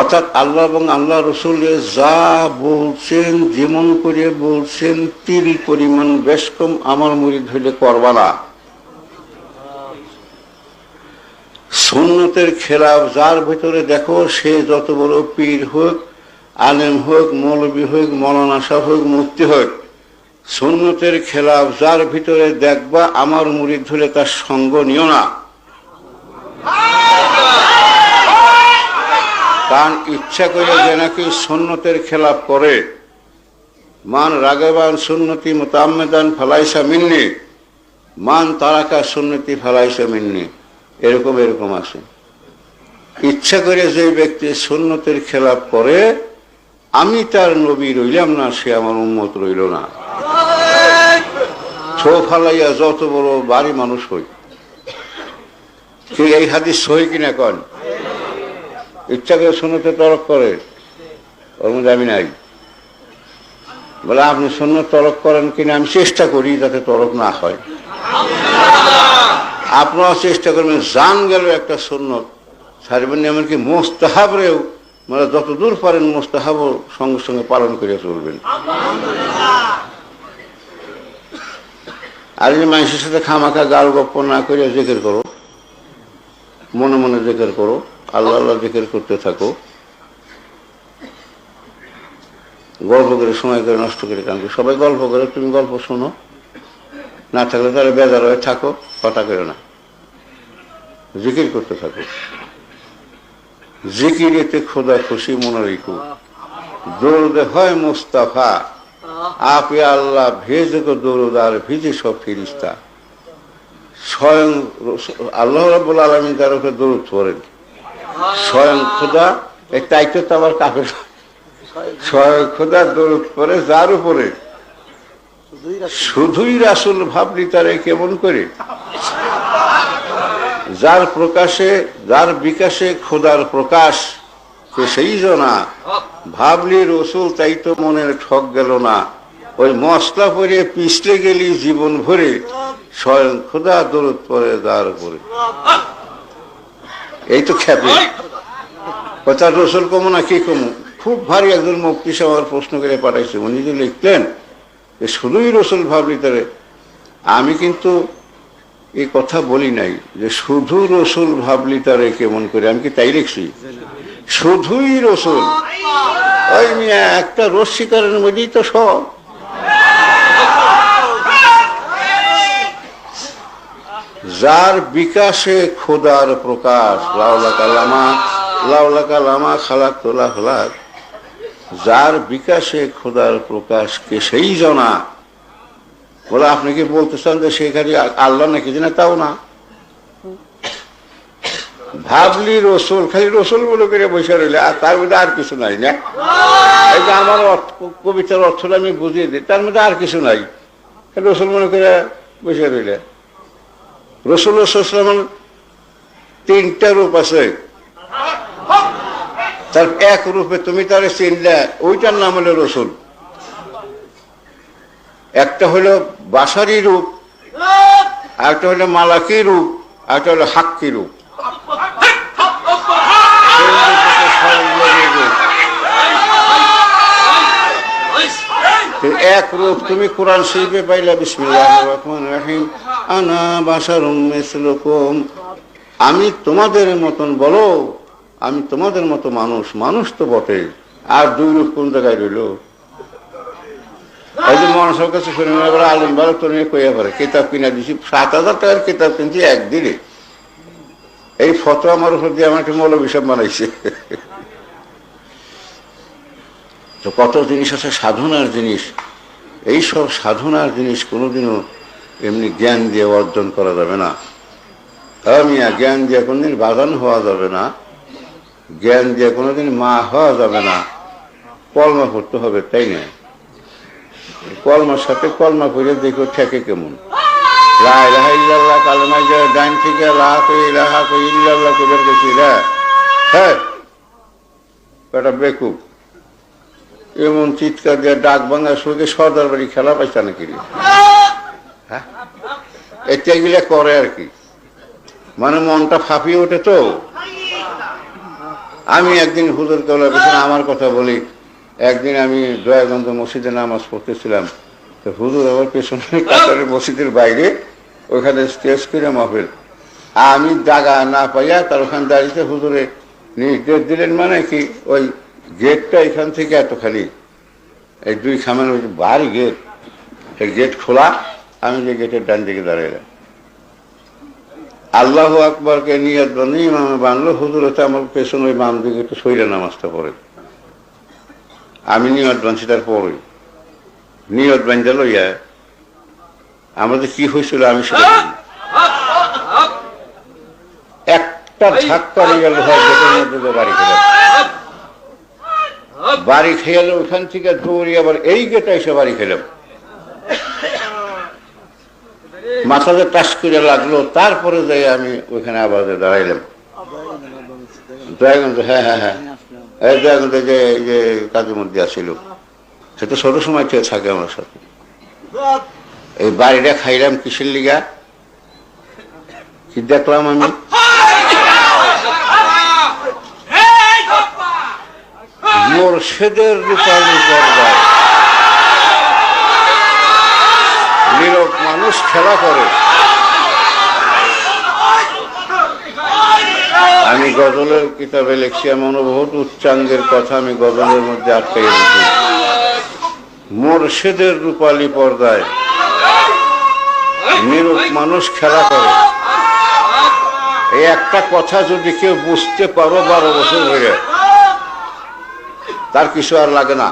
অর্থাৎ আল্লাহ এবং আল্লাহ রসুল যা বলছেন, যেমন করে বলছেন তিল পরিমাণ বেশ কম আমার মুড়ি ধরলে করবা না। সুন্নতের খেলাফ যার ভিতরে দেখো, সে যত বড় পীর হোক, আলেম হোক, মৌলবী হোক, মৌলানা হোক মুক্তি হোক, সুন্নতের খেলাফ যার ভিতরে দেখবা, আমার মুড়ি ধরে তার সঙ্গ নিও না। কারণ ইচ্ছা করে যে নাকি সুন্নতের খেলাফ করে। মান রাগবান সুন্নতি মোতামেদান ফালাইসা মিন্নি, মান তারাকা সুন্নতি ফালাইসা মিন্নি। এরকম এরকম আছে। ইচ্ছা করে যে ব্যক্তি সুন্নতের খেলাফ করে, আমি তার নবী রইলাম না, সে আমার উন্মত রইল না। ছো ফালাইয়া যত বড় বাড়ি মানুষ হই। এই হাদিস সই কিনা কন? ইচ্ছা করে সুন্নতে তরক করে, ওর মধ্যে আমি নাই। বলে, আপনি শূন্য তরক করেন কিনা আমি চেষ্টা করি যাতে তরক না হয়। আপনারা চেষ্টা করবেন, জান গেল একটা সুন্নত। সারবেন এমনকি মোস্তাহাবরেও মানে যত দূর পারেন মোস্তাহাব সঙ্গে সঙ্গে পালন করে চলবেন। আর যে মানুষের সাথে খামাখা গাল গপ্প না করে জেকের করো, মনে মনে জেকের করো আল্লাহ আল্লাহ জেকের করতে থাকো। গল্প করে সময় করে নষ্ট করে কারণ সবাই গল্প করে, তুমি গল্প শোনো। না থাকলে তাহলে বেজার হয়ে থাকো, কথা করো না। জিকির করতে থাকো। জিকির এতে খোদা খুশি মনে রেখো। দৌড়দে হয় মুস্তাফা। আপে আল্লাহ ভেজে গো দৌড়দ আর ভিজে সব ফিরিস্তা। স্বয়ং আল্লাহ রাবুল আলমিন তার উপরে দৌড় করেন স্বয়ং খোদা দায়িত্ব তো আমার কাপের স্বয়ং খোদা দৌড় পরে যার উপরে? শুধুই রাসুল ভাবলি তারে কেমন করে? যার প্রকাশে, যার বিকাশে খোদার প্রকাশ তো সেই জনা। ভাবলি রসুল, তাই তো মনের ঠক গেল না। ওই মশলা পরে পিছলে গেলি জীবন ভরে। স্বয়ং খোদা দরদ পরে যার উপরে? এই তো খ্যাপে কথা রসুল কমো না কি কমো? খুব ভারী একজন মুক্তি আমার প্রশ্ন করে পাঠাইছে। উনি যে লিখলেন যে শুধুই রসুল ভাবলি তারে আমি কিন্তু এই কথা বলি নাই যে শুধু রসুল ভাবলি তারে কেমন করে। আমি কি তাই লিখছি? শুধুই রসুল। ওই মিয়া একটা রস্বীকারের মধ্যেই তো সব। যার বিকাশে খোদার প্রকাশ। লাউলা কালামা লাউলা কালামা খালাক তোলা হলাক। যার বিকাশে খোদার প্রকাশ কে সেই জনা। বলে আপনি কি বলতে চান যে সেখানে আল্লাহ নাকি জানে? তাও না। ভাবলি রসুল খালি রসুল বলে করে বসে রইলে আর তার মধ্যে আর কিছু নাই না? এই যে আমার অর্থ কবিতার অর্থটা আমি বুঝিয়ে দিই তার মধ্যে আর কিছু নাই। রসুল মনে করে বসে রইলে। রসুল রসুলাম তিনটা রূপ আছে। তার এক রূপে তুমি তার চিনলে, ওইটার নাম হলো রসুল। একটা হলো বাসারি রূপ আর একটা হলো মালাকি রূপ আর একটা হলো হাক্কি রূপ। এক রূপ তুমি কোরআন শরীফে পাইলা বিসমিল্লাহ রহমান রাহিম। আমি তোমাদের মতন বলো, আমি তোমাদের মতো মানুষ মানুষ তো বটে। আর দুই রূপ কোন জায়গায় রইল? মানুষের কাছে শুনে এবার আলিম বারো তো নিয়ে কইয়া পারে কিতাব কিনা দিছি, সাত হাজার টাকার কিতাব কিনছি একদিনে। এই ফটো আমার উপর দিয়ে আমার একটা মৌলবী সব বানাইছে। তো কত জিনিস আছে? সাধনার জিনিস। এই সব সাধনার জিনিস কোনোদিনও এমনি জ্ঞান দিয়ে অর্জন করা যাবে না। মিয়া, জ্ঞান দিয়ে কোনোদিন বাগান হওয়া যাবে না। জ্ঞান দিয়ে কোনোদিন মা হওয়া যাবে না। কলমা করতে হবে, তাই না? কলমার সাথে কলমা করে দেখো ঠেকে কেমন। থেকে রে। হ্যাঁ বেকুব, এমন চিৎকার দিয়ে ডাক ভাঙা সঙ্গে সর্দার বাড়ি খেলা পাইছে নাকি এটা এগুলা করে আর কি। মানে মনটা ফাঁপিয়ে ওঠে তো। আমি একদিন হুজুর কেবলার পেছনে আমার কথা বলি। একদিন আমি দয়াগঞ্জ মসজিদে নামাজ পড়তেছিলাম। তো হুজুর আমার পেছনে কাতারের মসজিদের বাইরে ওখানে স্টেজ করে মাহফিল। আমি জাগা না পাইয়া তার ওখানে দাঁড়িয়েছে হুজুরে নির্দেশ দিলেন মানে কি, ওই গেটটা এখান থেকে এতখানি। এই দুই খামের ওই ভারী গেট এই গেট খোলা। আমি যে গেটের ডান দিকে দাঁড়াইলাম। আল্লাহ আকবরকে নিয়ত বান্ধি ইমামে বানলো, হুজুর হচ্ছে আমার পেছনে ওই বাম দিকে একটু শৈলা নামাজটা পড়ে। আমি নিয়ত বানছি তার পরে নিয়ত বান্ধা লইয়া আমাদের কি হয়েছিল আমি একটা ধাক্কা নিয়ে গেল গেটের মধ্যে বাড়ি খেলাম বাড়ি খেয়ে ওখান থেকে দৌড়ি আবার এই গেটে এসে বাড়ি খেলাম মাথাতে টাচ করে লাগল, তারপরে যাই আমি ওইখানে আবার দাঁড়াইলাম। হ্যাঁ হ্যাঁ হ্যাঁ। যে, এই যে কাজের মধ্যে আসছিল সে তো ছোট সময় থেকে থাকে আমার সাথে। এই বাড়িটা খাইলাম কিসের লিগা? কি দেখলাম আমি? মোর্শেদের রূপালী পর্দায় নীরব মানুষ খেলা করে। আমি গজলের কিতাবে লিখছি, এমন বহুত উচ্চাঙ্গের কথা আমি গজলের মধ্যে আটকে রেখেছি। মোর্শেদের রূপালী পর্দায় নীরব মানুষ খেলা করে। এই একটা কথা যদি কেউ বুঝতে পারো, বারো বছর হয়ে তার কিছু আর লাগে না।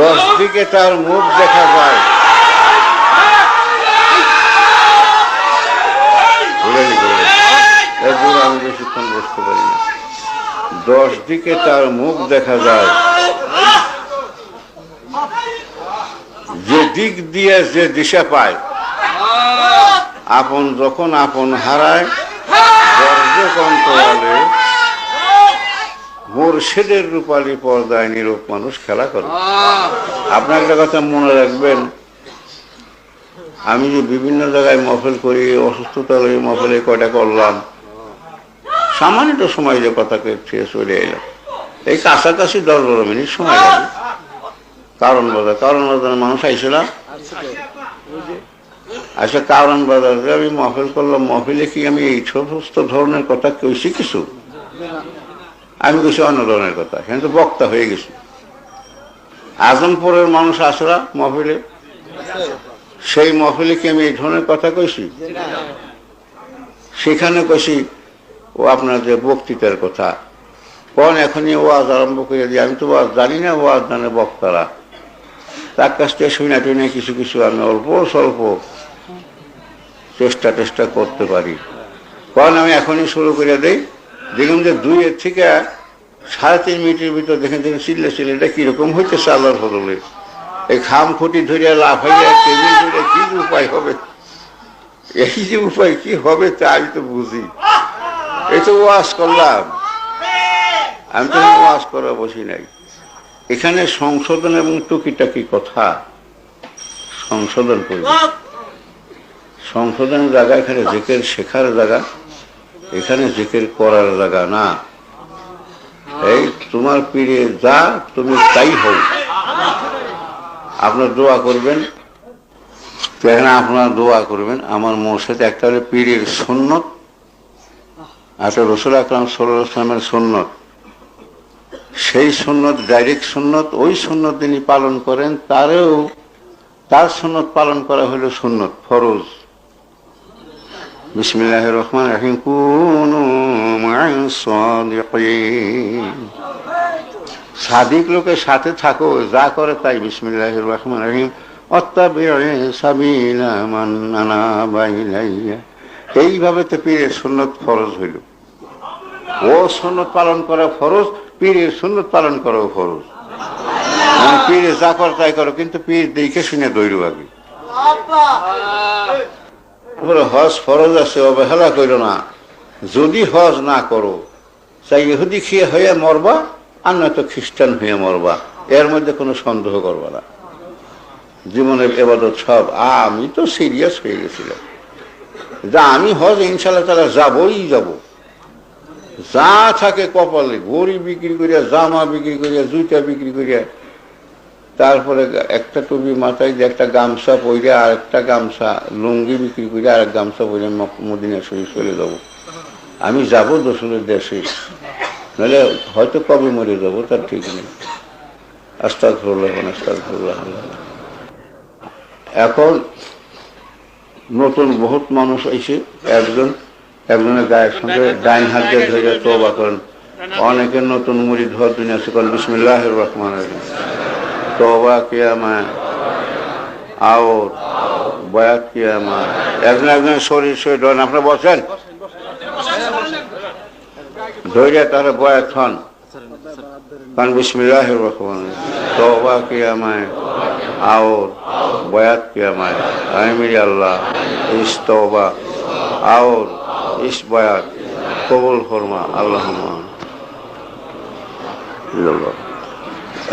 দশ দিকে তার মুখ দেখা যায়। আমি বেশিক্ষণ বসতে পারি না। দশ দিকে তার মুখ দেখা যায়। যে দিক দিয়ে যে দিশা পায়, আপন যখন আপন হারায় বর্জকন্তরালে মুর্শিদের রূপালী পর্দায় নিরূপ মানুষ খেলা করে। আপনার একটা কথা মনে রাখবেন আমি যে বিভিন্ন জায়গায় মফেল করি অসুস্থতা লই মফেলে কয়টা করলাম সামান্য সময় যে কথাকে ছেড়ে চলে এলাম। এই কাছাকাছি দশ বারো মিনিট সময় লাগে। কারণ বাজার কারণ বাজার মানুষ আইছিলাম আচ্ছা কারণ বাজার যে আমি মহফিল করলাম মহফিলে কি আমি এই সমস্ত ধরনের কথা কইছি কিছু? আমি কিছু অন্য ধরনের কথা কিন্তু বক্তা হয়ে গেছি। আজমপুরের মানুষ আসরা মহফিলে? সেই মহফিলে কি আমি এই ধরনের কথা কইছি? সেখানে কইছি, ও আপনার যে বক্তৃতার কথা। কোন এখনই ওয়াজ আরম্ভ করে দিই, আমি তো ওয়াজ জানি না, ওয়াজ জানে বক্তারা। তার কাছ থেকে শুনে টুনে কিছু কিছু আমি অল্প স্বল্প চেষ্টা টেষ্টা করতে পারি। কারণ আমি এখনই শুরু করে দেই। দেখুন যে দুইয়ের থেকে সাড়ে তিন মিনিটের ভিতর দেখেন দেখেন চিল্লে চিল্লে এটা কীরকম হইতেছে আল্লাহর ফদলে এই খাম খুঁটি ধরিয়া লাফাইয়া টেবিল ধরে কি উপায় হবে? এই যে উপায় কি হবে তা আমি তো বুঝি। এই তো ওয়াজ করলাম। আমি তো ওয়াজ করা বসি নাই। এখানে সংশোধন এবং টুকিটাকি কথা। সংশোধন করি। সংশোধনের জায়গা এখানে জেকের শেখার জায়গা। এখানে জেকের করার জায়গা না। এই তোমার পীরে যা, তুমি তাই হও। আপনার দোয়া করবেন। এখানে আপনারা দোয়া করবেন। আমার মোর সাথে একটা হলে পীরের সুন্নত আচ্ছা রসুল আকরাম সাল্লাহ আসলামের সুন্নত। সেই সুন্নত ডাইরেক্ট সুন্নত, ওই সুন্নত তিনি পালন করেন, তারেও তার সুন্নত পালন করা হলো সুন্নত, ফরজ। বিসমিল্লাহ রহমান রাহিম। কুনু মা'আস সাদিকিন। সাদিক লোকের সাথে থাকো, যা করে তাই বিসমিল্লাহ রহমান রহিম। এইভাবে তো পীরের সুন্নত ফরজ হইল। ও সুন্নত পালন করা ফরজ, পীরের সুন্নত পালন করাও ফরজ। মানে পীরে যা করো তাই করো, কিন্তু পীর দেখে শুনে দৈর আগে। তারপরে হজ ফরজ আছে, অবহেলা করো না। যদি হজ না করো তাই ইহুদি খেয়ে হয়ে মরবা, আর নয়তো খ্রিস্টান হয়ে মরবা। এর মধ্যে কোনো সন্দেহ করবা না। জীবনের এবাদত সব। আমি তো সিরিয়াস হয়ে গেছিলাম। যা আমি হজ ইনশাল্লাহ তারা যাবই যাব। যা থাকে কপালে গড়ি বিক্রি করিয়া, জামা বিক্রি করিয়া, জুতা বিক্রি করিয়া তারপরে একটা টুপি মাথায় দিয়ে একটা গামছা পইরে আর একটা গামছা, লুঙ্গি বিক্রি করে আর এক গামছা মক- মদিনা শরীফ চলে যাব। আমি যাব দোসরের দেশে। নাহলে হয়তো কবে মরে যাব, তার ঠিক নেই। আস্তাক ফরুল্লাহ আস্তাক ফরুল্লাহ এখন নতুন বহুত মানুষ এসে একজন, একজনের গায়ের সঙ্গে ডাইন হাত দিয়ে ধরে তোবা করেন। অনেকের নতুন মুড়ি ধোয়া দুনিয়া আছে করেন বিসমিল্লাহ রহমান রহিম তোবা কিয়ামা আওর বয়াত কিয়ামা একজন একজন শরীর শরীর আপনারা বসেন। ধৈর্য তারা বয়াত হন। কারণ বিসমিল্লাহ রহমান তোবা কিয়ামায় আওর বয়াত কিয়ামায় আমির আল্লাহ। ইস তোবা আওর ইস বয়াত। কবুল ফরমা আল্লাহ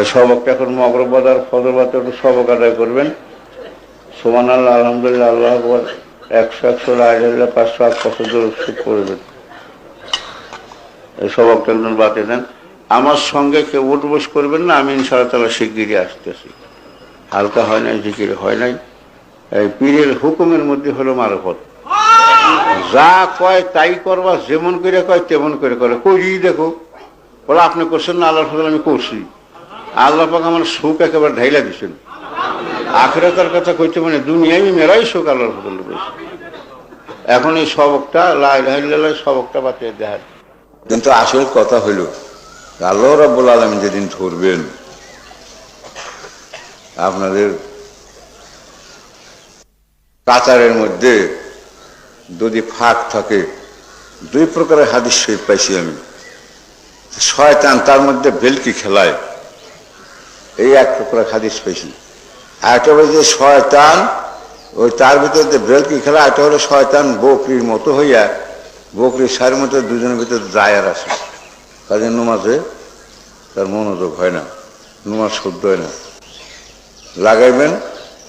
এই সবকটা এখন মগরবাদার ফজরবাদ একটু সবক আদায় করবেন। সোমান আল্লাহ আলহামদুলিল্লাহ, আল্লাহ আকবর। একশো একশো আড়াই পাঁচশো আট ধরে উৎসব করবেন এই সবকটা একজন বাতে দেন। আমার সঙ্গে কেউ উঠবোস করবেন না, আমি ইনশাআল্লাহ তালা শিগগিরই আসতেছি। হালকা হয় নাই, জিকির হয় নাই। এই পীরের হুকুমের মধ্যে হলো মারফত। যা কয় তাই করবা, যেমন করে কয় তেমন করে করে। করি দেখো, বলে, আপনি করছেন না আল্লাহ ফজল আমি করছি। আল্লাহ পাক আমার সুখ একেবারে ঢাইলা দিচ্ছেন আখেরাতার কথা কইতে মানে দুনিয়ায় মেরাই সুখ আল্লাহর পেয়েছি এখন এই সবকটা লাই লাই সবকটা বাতিয়ে দেখায় কিন্তু আসল কথা হইল, আল্লাহ রাব্বুল আলমী যেদিন ধরবেন, আপনাদের কাতারের মধ্যে যদি ফাঁক থাকে, দুই প্রকারের হাদিস শহীদ পাইছি আমি। শয়তান তার মধ্যে বেলকি খেলায়। এই এক প্রকার হাদিস পাইছি একটা যে শয়তান, ওই তার ভিতরে যে বেলকি খেলা, একটা হলো শয়তান বকরির মতো হইয়া, বকরির সারের মতো দুজনের ভিতরে দায়ের আসে। কাজে নমাজে তার মনোযোগ হয় না, নমাজ শুদ্ধ হয় না। লাগাইবেন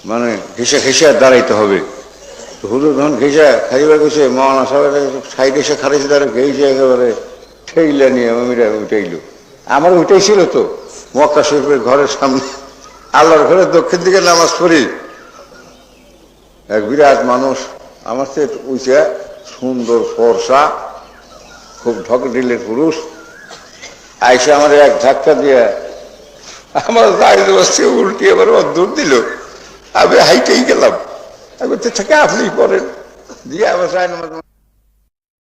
মানে ঘেসে ঘেসে দাঁড়াইতে হবে। তো হুজুর যখন ঘেসে খাইবার গেছে মহানা সাহেব সাইডে এসে খারাইছে তারা ঘেসে একেবারে ঠেইলা নিয়ে আমি উঠাইল। আমার উঠেছিল তো। মক্কা শরীফের ঘরের সামনে আল্লাহর ঘরের দক্ষিণ দিকে নামাজ পড়ি। এক বিরাট মানুষ আমার সে উইচা সুন্দর ফর্সা, খুব ঢকঢিলের পুরুষ। আইসে আমার এক ধাক্কা দিয়ে আমার দাঁড়িয়ে বসছে উল্টি এবার দূর দিল। আমি হাইটেই গেলাম। আমি থেকে আপনি পড়েন। দিয়ে আবার সাইন